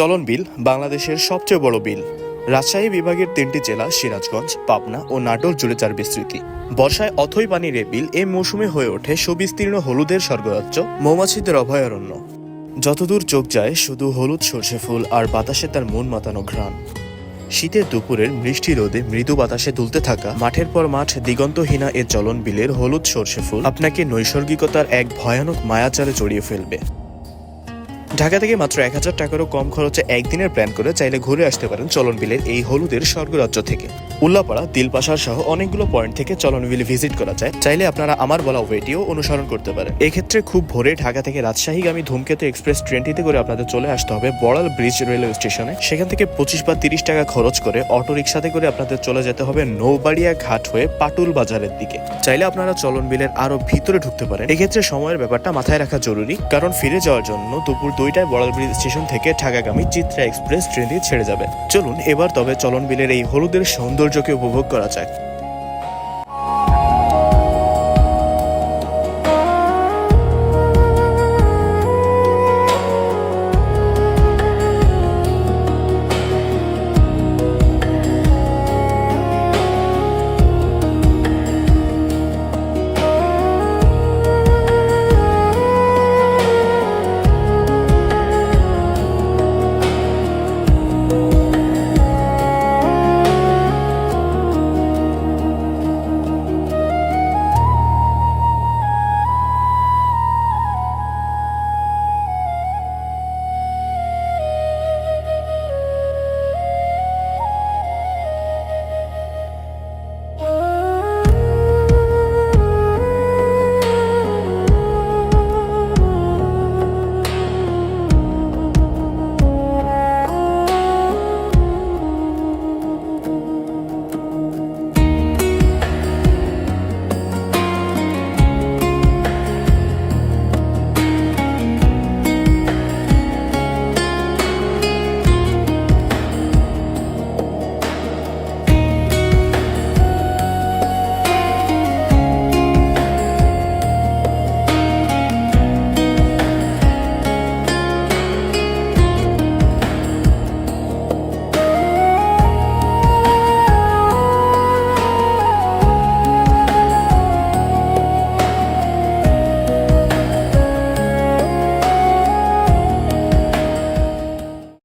চলন বিল বাংলাদেশের সবচেয়ে বড় বিল। রাজশাহী বিভাগের তিনটি জেলা, সিরাজগঞ্জ, পাবনা ও নাটোর জুড়ে যার বিস্তৃতি। বর্ষায় অথই পানির এ বিল এ মৌসুমে হয়ে ওঠে সুবিস্তীর্ণ হলুদের স্বর্গরাজ্য মৌমাছিদের অভয়ারণ্য। যতদূর চোখ যায়, শুধু হলুদ সর্ষে ফুল আর বাতাসে তার মন মাতানো ঘ্রাণ। শীতের দুপুরের মিষ্টি রোদে মৃদু বাতাসে দুলতে থাকা, মাঠের পর মাঠ দিগন্তহীনা এ চলন বিলের হলুদ সর্ষে ফুল আপনাকে নৈসর্গিকতার এক ভয়ানক মায়াচারে জড়িয়ে ফেলবে। ঢাকা থেকে মাত্র এক হাজার টাকারও কম খরচে একদিনের প্ল্যান করে চাইলে ঘুরে আসতে পারেন চলন বিলের এই হলুদের স্বর্গরাজ্য থেকে। উল্লাপাড়া, দিলপাশার সহ অনেকগুলো পয়েন্ট থেকে চলন বিলে ভিজিট করা যায়। চাইলে আপনারা আমার বলা ওয়েটিও অনুসরণ করতে পারেন। এক্ষেত্রে খুব ভোরে ঢাকা থেকে রাজশাহীগামী ধূমকেতু এক্সপ্রেস ট্রেনটিতে করে আপনাদের চলে আসতে হবে বড়াল ব্রিজ রেলওয়ে স্টেশনে সেখান থেকে পঁচিশ বা তিরিশ টাকা খরচ করে অটো রিক্সাতে করে আপনাদের চলে যেতে হবে নৌবাড়িয়া ঘাট হয়ে পাটুল বাজারের দিকে। চাইলে আপনারা চলন বিলের আরও ভিতরে ঢুকতে পারেন। এক্ষেত্রে সময়ের ব্যাপারটা মাথায় রাখা জরুরি, কারণ ফিরে যাওয়ার জন্য দুপুর দুইটায় বড়াল ব্রিজ স্টেশন থেকে ঢাকাগামী চিত্রা এক্সপ্রেস ট্রেনটি ছেড়ে যাবে। চলুন, এবার তবে চলন বিলের এই হলুদের সৌন্দর্যকে উপভোগ করা যাক।